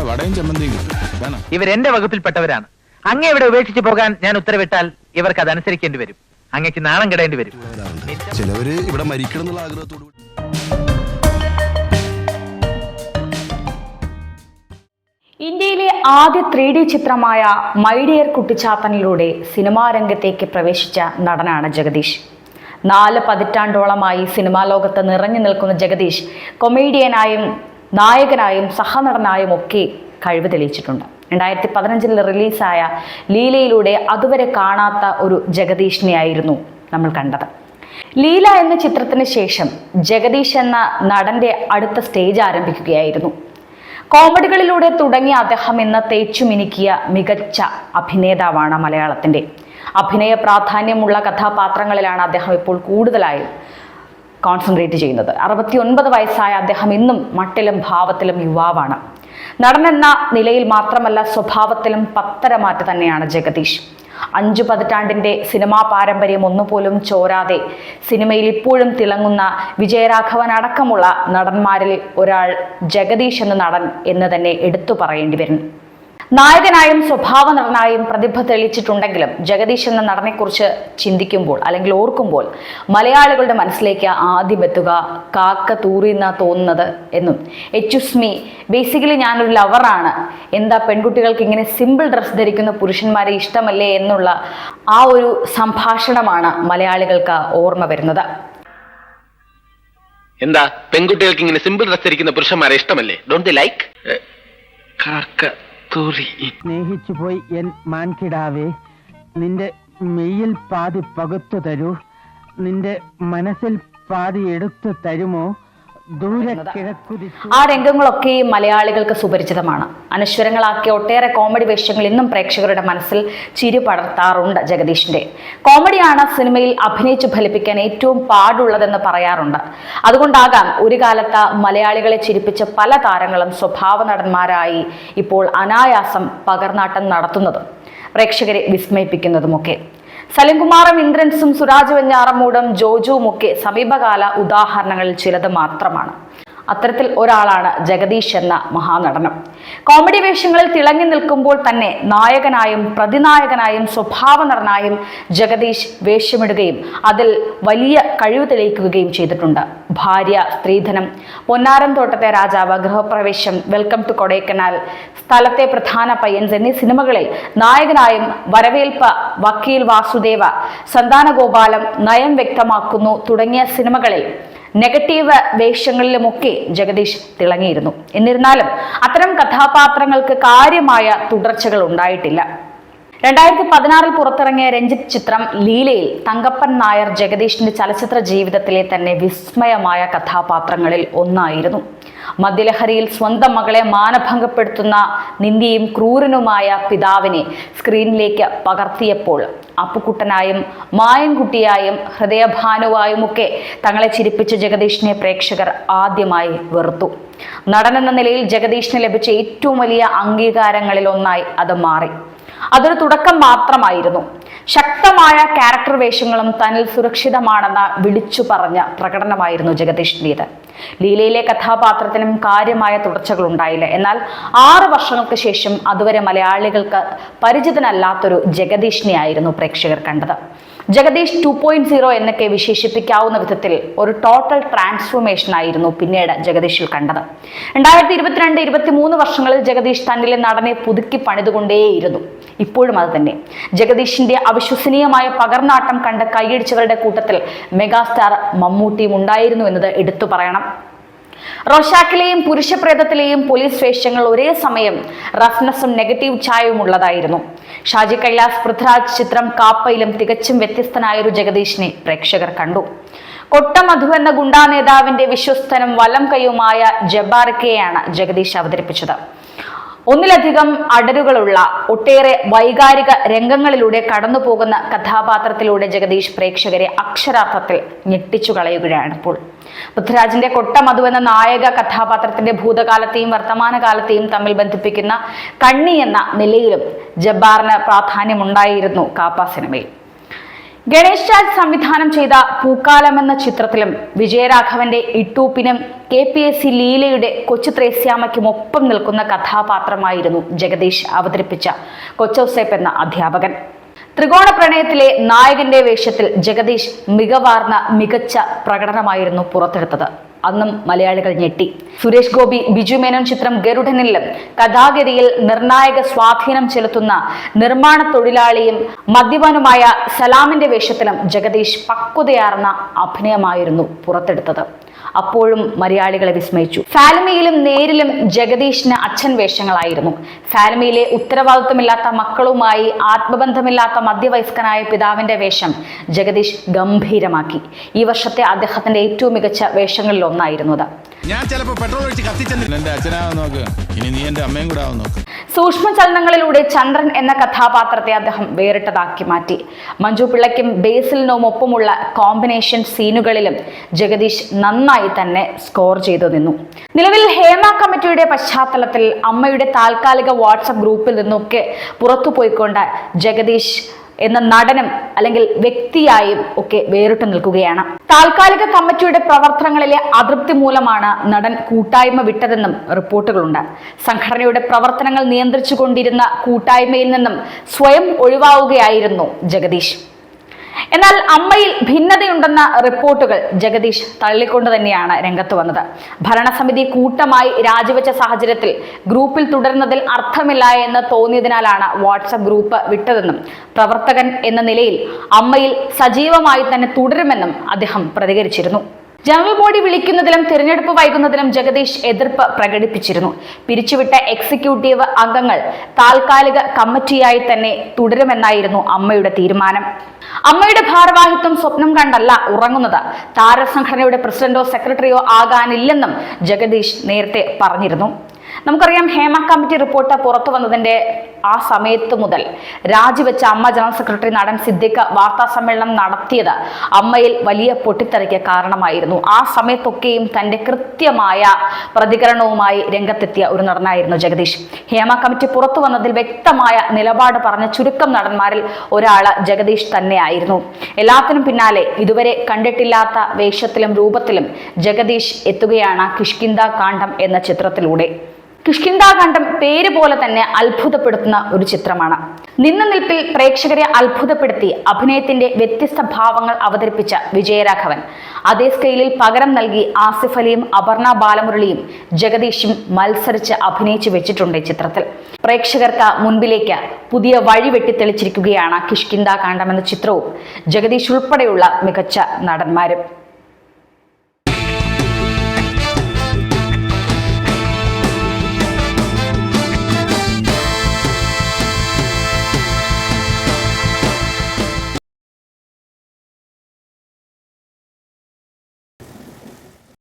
നല്ല വടയും ചമ്മന്തിയും കിട്ടും. ഇവരെന്റെ വകുപ്പിൽപ്പെട്ടവരാണ്. അങ്ങേ ഇവിടെ ഉപേക്ഷിച്ചു പോകാൻ ഞാൻ ഉത്തരവിട്ടാൽ ഇവർക്ക് അത് അനുസരിക്കേണ്ടി വരും. അങ്ങേക്ക് നാണം കിടേണ്ടി വരും. ചിലവര് ഇവിടെ മരിക്കണം എന്നുള്ള ആഗ്രഹത്തോടു കൂടി. ഇന്ത്യയിലെ ആദ്യ ത്രീ ഡി ചിത്രമായ മൈഡിയർ കുട്ടിച്ചാത്തനിലൂടെ സിനിമാ രംഗത്തേക്ക് പ്രവേശിച്ച നടനാണ് ജഗദീഷ്. നാല് പതിറ്റാണ്ടോളമായി സിനിമാ ലോകത്ത് നിറഞ്ഞു നിൽക്കുന്ന ജഗദീഷ് കൊമേഡിയനായും നായകനായും സഹനടനായും ഒക്കെ കഴിവ് തെളിയിച്ചിട്ടുണ്ട്. രണ്ടായിരത്തി പതിനഞ്ചിൽ റിലീസായ ലീലയിലൂടെ അതുവരെ കാണാത്ത ഒരു ജഗദീഷിനെയായിരുന്നു നമ്മൾ കണ്ടത്. ലീല എന്ന ചിത്രത്തിന് ശേഷം ജഗദീഷ് എന്ന നടന്റെ അടുത്ത സ്റ്റേജ് ആരംഭിക്കുകയായിരുന്നു. കോമഡികളിലൂടെ തുടങ്ങിയ അദ്ദേഹം ഇന്ന് തേച്ചുമിനുക്കിയ മികച്ച അഭിനേതാവാണ് മലയാളത്തിന്റെ അഭിനയ പ്രാധാന്യമുള്ള കഥാപാത്രങ്ങളിലാണ് അദ്ദേഹം ഇപ്പോൾ കൂടുതലായും കോൺസെൻട്രേറ്റ് ചെയ്യുന്നത്. അറുപത്തി ഒൻപത് വയസ്സായ അദ്ദേഹം ഇന്നും മട്ടിലും ഭാവത്തിലും യുവാവാണ്. നടനെന്ന നിലയിൽ മാത്രമല്ല സ്വഭാവത്തിലും പത്തരമാറ്റ് തന്നെയാണ് ജഗദീഷ്. അഞ്ചു പതിറ്റാണ്ടിന്റെ സിനിമാ പാരമ്പര്യം ഒന്നുപോലും ചോരാതെ സിനിമയിൽ ഇപ്പോഴും തിളങ്ങുന്ന വിജയരാഘവൻ അടക്കമുള്ള നടന്മാരിൽ ഒരാൾ ജഗദീഷ് എന്ന നടൻ എന്ന് തന്നെ എടുത്തു പറയേണ്ടി വരും നായകനായും സ്വഭാവ നടനായും പ്രതിഭ തെളിയിച്ചിട്ടുണ്ടെങ്കിലും ജഗദീഷ് എന്ന നടനെക്കുറിച്ച് ചിന്തിക്കുമ്പോൾ അല്ലെങ്കിൽ ഓർക്കുമ്പോൾ മലയാളികളുടെ മനസ്സിലേക്ക് ആദ്യം എത്തുക കാക്ക തൂറിന്ന തോന്നുന്നത് എന്നും എച്ചുസ്മി ബേസിക്കലി ഞാനൊരു ലവറാണ് എന്താ പെൺകുട്ടികൾക്ക് ഇങ്ങനെ സിമ്പിൾ ഡ്രസ്സ് ധരിക്കുന്ന പുരുഷന്മാരെ ഇഷ്ടമല്ലേ? എന്നുള്ള ആ ഒരു സംഭാഷണമാണ് മലയാളികൾക്ക് ഓർമ്മ വരുന്നത്. എന്താ? പെൺകുട്ടികൾക്ക് ഇങ്ങനെ സിമ്പിൾ ഡ്രസ് ധരിക്കുന്ന പുരുഷന്മാരെ ഇഷ്ടമല്ലേ? ഡോണ്ട് ദി ലൈക്ക് കാക്ക സ്നേഹിച്ചു പോയി എൻ മാൻകിടാവേ നിന്റെ മെയ്യിൽ പാതി പകുത്തു തരൂ. നിന്റെ മനസ്സിൽ പാതി എടുത്തു തരുമോ? ആ രംഗങ്ങളൊക്കെയും മലയാളികൾക്ക് സുപരിചിതമാണ്. അനശ്വരങ്ങളാക്കിയ ഒട്ടേറെ കോമഡി വേഷങ്ങൾ ഇന്നും പ്രേക്ഷകരുടെ മനസ്സിൽ ചിരി പടർത്താറുണ്ട് ജഗദീഷിന്റെ. കോമഡിയാണ് സിനിമയിൽ അഭിനയിച്ചു ഫലിപ്പിക്കാൻ ഏറ്റവും പാടുള്ളതെന്ന് പറയാറുണ്ട്. അതുകൊണ്ടാകാം ഒരു കാലത്ത് മലയാളികളെ ചിരിപ്പിച്ച പല താരങ്ങളും സ്വഭാവ നടന്മാരായി ഇപ്പോൾ അനായാസം പകർനാട്ടം നടത്തുന്നതും. പ്രേക്ഷകരെ വിസ്മയിപ്പിക്കുന്നതുമൊക്കെ. സലിംകുമാറും ഇന്ദ്രൻസും സുരാജ് വെഞ്ഞാറമൂടും ജോജുവും ഒക്കെ സമീപകാല ഉദാഹരണങ്ങളിൽ ചിലത് മാത്രമാണ്. അത്തരത്തിൽ ഒരാളാണ് ജഗദീഷ് എന്ന മഹാനടനം. കോമഡി വേഷങ്ങളിൽ തിളങ്ങി നിൽക്കുമ്പോൾ തന്നെ നായകനായും പ്രതിനായകനായും സ്വഭാവ നടനായും ജഗദീഷ് വേഷമിടുകയും അതിൽ വലിയ കഴിവ് തെളിയിക്കുകയും ചെയ്തിട്ടുണ്ട്. ഭാര്യ സ്ത്രീധനം പൊന്നാരം തോട്ടത്തെ രാജാവ് ഗൃഹപ്രവേശം വെൽക്കം ടു കൊടൈക്കനാൽ സ്ഥലത്തെ പ്രധാന പയ്യൻസ് എന്നീ സിനിമകളിൽ നായകനായും വരവേൽപ്പ് വക്കീൽ വാസുദേവ സന്താന സന്താനഗോപാലം നയം വ്യക്തമാക്കുന്നു തുടങ്ങിയ സിനിമകളിൽ നെഗറ്റീവ് വേഷങ്ങളിലുമൊക്കെ ജഗദീഷ് തിളങ്ങിയിരുന്നു. എന്നിരുന്നാലും അത്തരം കഥാപാത്രങ്ങൾക്ക് കാര്യമായ തുടർച്ചകൾ ഉണ്ടായിട്ടില്ല. രണ്ടായിരത്തി പതിനാറിൽ പുറത്തിറങ്ങിയ രഞ്ജിത്ത് ചിത്രം ലീലയിൽ തങ്കപ്പൻ നായർ ജഗദീഷിന്റെ ചലച്ചിത്ര ജീവിതത്തിലെ തന്നെ വിസ്മയമായ കഥാപാത്രങ്ങളിൽ ഒന്നായിരുന്നു. മദ്യലഹരിയിൽ സ്വന്തം മകളെ മാനഭംഗപ്പെടുത്തുന്ന നിന്ദിയും ക്രൂരനുമായ പിതാവിനെ സ്ക്രീനിലേക്ക് പകർത്തിയപ്പോൾ അപ്പുക്കുട്ടനായും മായൻകുട്ടിയായും ഹൃദയഭാനുവായുമൊക്കെ തങ്ങളെ ചിരിപ്പിച്ച ജഗദീഷിനെ പ്രേക്ഷകർ ആദ്യമായി വെറുത്തു. നടനെന്ന നിലയിൽ ജഗദീഷിന് ലഭിച്ച ഏറ്റവും വലിയ അംഗീകാരങ്ങളിൽ ഒന്നായി അത് മാറി. അതൊരു തുടക്കം മാത്രമായിരുന്നു. ശക്തമായ ക്യാരക്ടർ വേഷങ്ങളും തന്നിൽ സുരക്ഷിതമാണെന്ന് വിളിച്ചു പറഞ്ഞ പ്രകടനമായിരുന്നു ജഗദീഷിന്റേത് ലീലയിലെ കഥാപാത്രത്തിനും കാര്യമായ തുടർച്ചകൾ ഉണ്ടായില്ല എന്നാൽ ആറ് വർഷങ്ങൾക്ക് ശേഷം അതുവരെ മലയാളികൾക്ക് പരിചിതനല്ലാത്തൊരു ജഗദീഷിനെയായിരുന്നു പ്രേക്ഷകർ കണ്ടത്. ജഗദീഷ് ടു പോയിന്റ് സീറോ എന്നൊക്കെ വിശേഷിപ്പിക്കാവുന്ന വിധത്തിൽ ഒരു ടോട്ടൽ ട്രാൻസ്ഫോർമേഷൻ ആയിരുന്നു പിന്നീട് ജഗദീഷിൽ കണ്ടത്. രണ്ടായിരത്തി ഇരുപത്തിരണ്ട് ഇരുപത്തി മൂന്ന് വർഷങ്ങളിൽ ജഗദീഷ് തന്നിലെ നടനെ പുതുക്കി പണിതുകൊണ്ടേയിരുന്നു. ഇപ്പോഴും അത് തന്നെ. ജഗദീഷിന്റെ അവിശ്വസനീയമായ പകർന്നാട്ടം കണ്ട കൈയടിച്ചവരുടെ കൂട്ടത്തിൽ മെഗാസ്റ്റാർ മമ്മൂട്ടിയും ഉണ്ടായിരുന്നു എന്നത് എടുത്തു പറയണം. റോഷാക്കിലെയും പുരുഷപ്രേതത്തിലെയും പോലീസ് വേഷങ്ങൾ ഒരേ സമയം റഫ്നസും നെഗറ്റീവ് ഛായയും ഉള്ളതായിരുന്നു ഷാജി കൈലാസ് പൃഥ്വിരാജ് ചിത്രം കാപ്പയിലും തികച്ചും വ്യത്യസ്തനായൊരു ജഗദീഷിനെ പ്രേക്ഷകർ കണ്ടു. കൊട്ടമധു എന്ന ഗുണ്ടാ നേതാവിന്റെ വിശ്വസ്തനും വലം കൈയുമായ ജബാർക്കെയാണ് ജഗദീഷ് അവതരിപ്പിച്ചത്. ഒന്നിലധികം അടരുകളുള്ള ഒട്ടേറെ വൈകാരിക രംഗങ്ങളിലൂടെ കടന്നു പോകുന്ന കഥാപാത്രത്തിലൂടെ ജഗദീഷ് പ്രേക്ഷകരെ അക്ഷരാർത്ഥത്തിൽ ഞെട്ടിച്ചു കളയുകയാണ് ഇപ്പോൾ. പൃഥ്വിരാജിന്റെ കൊട്ടമധു എന്ന നായക കഥാപാത്രത്തിന്റെ ഭൂതകാലത്തെയും വർത്തമാനകാലത്തെയും തമ്മിൽ ബന്ധിപ്പിക്കുന്ന കണ്ണി എന്ന നിലയിലും ജബ്ബാറിന് പ്രാധാന്യമുണ്ടായിരുന്നു കാപ്പ സിനിമയിൽ. ഗണേഷ് രാജ് സംവിധാനം ചെയ്ത പൂക്കാലം എന്ന ചിത്രത്തിലും വിജയരാഘവന്റെ ഇട്ടൂപ്പിനും കെ പി എസ് സി ലീലയുടെ കൊച്ചു ത്രേസ്യാമയ്ക്കും ഒപ്പം നിൽക്കുന്ന കഥാപാത്രമായിരുന്നു ജഗദീഷ് അവതരിപ്പിച്ച കൊച്ചൌസേപ്പ് എന്ന അധ്യാപകൻ. ത്രികോണ പ്രണയത്തിലെ നായകന്റെ വേഷത്തിൽ ജഗദീഷ് മികവാർന്ന മികച്ച പ്രകടനമായിരുന്നു പുറത്തെടുത്തത്. അന്നും മലയാളികൾ ഞെട്ടി. സുരേഷ് ഗോപി ബിജു മേനോൻ ചിത്രം ഗരുഡനിലും കഥാഗതിയിൽ നിർണായക സ്വാധീനം ചെലുത്തുന്ന നിർമ്മാണ തൊഴിലാളിയും മദ്യപാനുമായ സലാമിന്റെ വേഷത്തിലും ജഗദീഷ് പക്വതയാർന്ന അഭിനയമായിരുന്നു പുറത്തെടുത്തത്. അപ്പോഴും മലയാളികളെ വിസ്മയിച്ചു. ഫാലുമയിലും നേരിലും ജഗദീഷിന് അച്ഛൻ വേഷങ്ങളായിരുന്നു. ഫാലുമയിലെ ഉത്തരവാദിത്വമില്ലാത്ത മക്കളുമായി ആത്മബന്ധമില്ലാത്ത മധ്യവയസ്കനായ പിതാവിന്റെ വേഷം ജഗദീഷ് ഗംഭീരമാക്കി. ഈ വർഷത്തെ അദ്ദേഹത്തിന്റെ ഏറ്റവും മികച്ച വേഷങ്ങളിൽ ഒന്നായിരുന്നു അത്. ഞാൻ ചിലപ്പോ പെട്രോൾ ഒഴിച്ച് കത്തിച്ചെന്നില്ല എന്റെ അച്ഛനാവാൻ നോക്ക്. ഇനി നീ എന്റെ അമ്മയും കൂടെ ആവാൻ നോക്ക്. സൂക്ഷ്മചലനങ്ങളിലൂടെ ചന്ദ്രൻ എന്ന കഥാപാത്രത്തെ അദ്ദേഹം വേറിട്ടതാക്കി മാറ്റി. മഞ്ജു പിള്ളയ്ക്കും ബേസിലിനും ഒപ്പമുള്ള കോമ്പിനേഷൻ സീനുകളിലും ജഗദീഷ് നന്നായി തന്നെ സ്കോർ ചെയ്തു നിന്നു. നിലവിൽ ഹേമ കമ്മിറ്റിയുടെ പശ്ചാത്തലത്തിൽ അമ്മയുടെ താൽക്കാലിക വാട്സപ്പ് ഗ്രൂപ്പിൽ നിന്നൊക്കെ പുറത്തുപോയിക്കൊണ്ട് ജഗദീഷ് എന്ന നടനും അല്ലെങ്കിൽ വ്യക്തിയായും ഒക്കെ വേറിട്ട് നിൽക്കുകയാണ്. താൽക്കാലിക കമ്മിറ്റിയുടെ പ്രവർത്തനങ്ങളിലെ അതൃപ്തി മൂലമാണ് നടൻ കൂട്ടായ്മ വിട്ടതെന്നും റിപ്പോർട്ടുകളുണ്ട്. സംഘടനയുടെ പ്രവർത്തനങ്ങൾ നിയന്ത്രിച്ചുകൊണ്ടിരുന്ന കൂട്ടായ്മയിൽ നിന്നും സ്വയം ഒഴിവാവുകയായിരുന്നു ജഗദീഷ്. എന്നാൽ അമ്മയിൽ ഭിന്നതയുണ്ടെന്ന റിപ്പോർട്ടുകൾ ജഗദീഷ് തള്ളിക്കൊണ്ട് തന്നെയാണ് രംഗത്ത് വന്നത്. ഭരണസമിതി കൂട്ടമായി രാജിവെച്ച സാഹചര്യത്തിൽ ഗ്രൂപ്പിൽ തുടരുന്നതിൽ അർത്ഥമില്ല എന്ന് തോന്നിയതിനാലാണ് വാട്സപ്പ് ഗ്രൂപ്പ് വിട്ടതെന്നും പ്രവർത്തകൻ എന്ന നിലയിൽ അമ്മയിൽ സജീവമായി തന്നെ തുടരുമെന്നും അദ്ദേഹം പ്രതികരിച്ചിരുന്നു. ജനറൽ ബോഡി വിളിക്കുന്നതിലും തിരഞ്ഞെടുപ്പ് വൈകുന്നതിലും ജഗദീഷ് എതിർപ്പ് പ്രകടിപ്പിച്ചിരുന്നു. പിരിച്ചുവിട്ട എക്സിക്യൂട്ടീവ് അംഗങ്ങൾ താൽക്കാലിക കമ്മിറ്റിയായി തന്നെ തുടരുമെന്നായിരുന്നു അമ്മയുടെ തീരുമാനം. അമ്മയുടെ ഭാരവാഹിത്വം സ്വപ്നം കണ്ടല്ല ഉറങ്ങുന്നത്. താരസംഘടനയുടെ പ്രസിഡന്റോ സെക്രട്ടറിയോ ആകാനില്ലെന്നും ജഗദീഷ് നേരത്തെ പറഞ്ഞിരുന്നു. നമുക്കറിയാം ഹേമ കമ്മിറ്റി റിപ്പോർട്ട് പുറത്തു വന്നതിന്റെ ആ സമയത്ത് മുതൽ രാജിവെച്ച അമ്മ ജനറൽ സെക്രട്ടറി നടൻ സിദ്ദിഖ് വാർത്താ സമ്മേളനം നടത്തിയത് അമ്മയിൽ വലിയ പൊട്ടിത്തെറിക്ക് കാരണമായിരുന്നു. ആ സമയത്തൊക്കെയും തന്റെ കൃത്യമായ പ്രതികരണവുമായി രംഗത്തെത്തിയ ഒരു നടനായിരുന്നു ജഗദീഷ്. ഹേമ കമ്മിറ്റി പുറത്തു വന്നതിൽ വ്യക്തമായ നിലപാട് പറഞ്ഞ ചുരുക്കം നടന്മാരിൽ ഒരാൾ ജഗദീഷ് തന്നെയായിരുന്നു. എല്ലാത്തിനും പിന്നാലെ ഇതുവരെ കണ്ടിട്ടില്ലാത്ത വേഷത്തിലും രൂപത്തിലും ജഗദീഷ് എത്തുകയാണ് കിഷ്കിന്ദ കാണ്ഡം എന്ന ചിത്രത്തിലൂടെ. കിഷ്കിന്ദാകാന്ഡം പേര് പോലെ തന്നെ അത്ഭുതപ്പെടുത്തുന്ന ഒരു ചിത്രമാണ്. നിന്ന നിൽപ്പിൽ പ്രേക്ഷകരെ അത്ഭുതപ്പെടുത്തി അഭിനയത്തിന്റെ വ്യത്യസ്ത ഭാവങ്ങൾ അവതരിപ്പിച്ച വിജയരാഘവൻ. അതേ സ്കെയിലിൽ പകരം നൽകി ആസിഫ് അലിയും അപർണ ബാലമുരളിയും ജഗദീഷും മത്സരിച്ച് അഭിനയിച്ചു വെച്ചിട്ടുണ്ട് ചിത്രത്തിൽ. പ്രേക്ഷകർക്ക് മുൻപിലേക്ക് പുതിയ വഴി വെട്ടിത്തെളിച്ചിരിക്കുകയാണ് കിഷ്കിന്ദാകാന്ഡം എന്ന ചിത്രവും ജഗദീഷ് ഉൾപ്പെടെയുള്ള മികച്ച നടന്മാരും.